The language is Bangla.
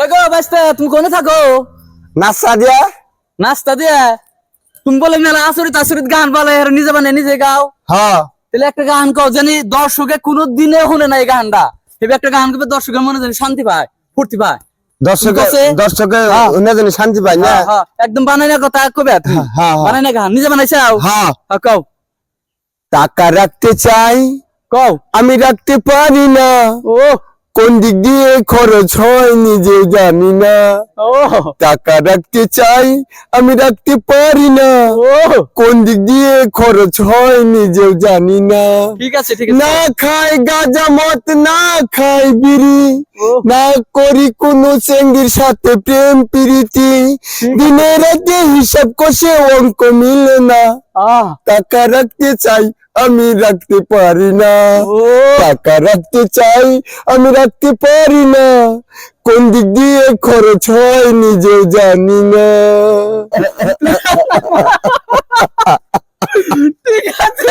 গো ব্যস্ত তুমি কোনে থাকো? নাস্তা দিয়া? নাস্তা দিয়ে? তুমি বলে মেলা আসরিত আসরিত গান বলে এর নিজে বানায় নিজে গাও। হ্যাঁ তাহলে একটা গান কও জানি দর্শকে কোনো দিনে শুনে না গানটা। এবার একটা গান করবে দর্শকের মনে জানি শান্তি পায় ফুর্তি পায়। দর্শকে? দর্শকে হ্যাঁ। উনি যেন শান্তি পায় না? হ্যাঁ, হ্যাঁ, একদম বানাই না কথা কবে? হ্যাঁ, হ্যাঁ। বানাই না গান নিজে বানাইছাও হ্যাঁ। হ্যাঁ, কও। টাকা রাখতে চাই। কও। আমি রাখতে পারি না। ও। কোন দিক দিয়ে খরচ হয় নিজে জানি না। টাকা রাখতে চাই আমি রাখতে পারি না। কোন দিক দিয়ে খরচ হয় নিজেও জানি না। ঠিক আছে ঠিক আছে। না খাই গাঁজা মত না খাই বিড়ি না করি কোনো চেঙ্গির সাথে প্রেম প্রীতি। দিনে রাতে হিসাব কষে অঙ্ক মিলে না। টাকা রাখতে চাই আমি রাখতে পারি না। টাকা রাখতে চাই আমি রাখতে পারি না। কোন দিক দিয়ে খরচ হয় নিজেও জানি না। ঠিক আছে।